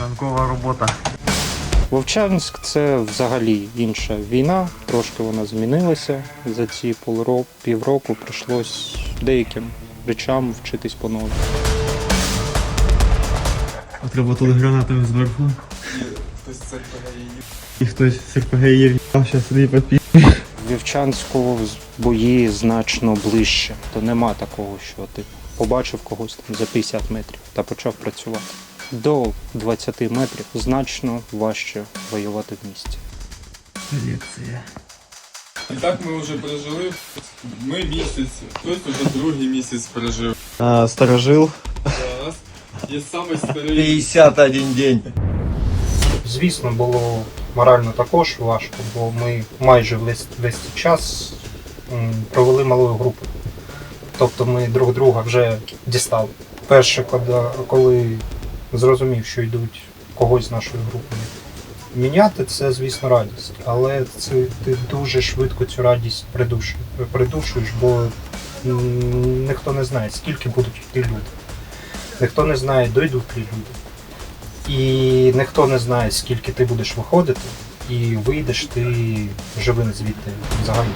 Ранкова робота. Вовчанськ це взагалі інша війна. Трошки вона змінилася за ці півроку. Прийшлось деяким речам вчитись по-новому. Отработали гранатами зверху. І хтось з РПГ є в'їбав, зараз сюди попі. В Вівчанську з- бої значно ближче, то нема такого, що ти побачив когось там за 50 метрів та почав працювати. До 20 метрів значно важче воювати в місті. Лекція. І так ми вже пережили. Ми місяць, хтось вже другий місяць пережив. А, сторожил. Зараз є самий старий. 51 день. Звісно, було морально також важко, бо ми майже весь, весь час провели малою групою. Тобто ми друг друга вже дістали. Перше, коли зрозумів, що йдуть когось з нашої групи міняти, це, звісно, радість. Але це, ти дуже швидко цю радість придуш, придушуєш, бо ніхто не знає, скільки будуть йти люди. Ніхто не знає, дойдуть ли люди. І ніхто не знає, скільки ти будеш виходити, і вийдеш ти живим звідти взагалі.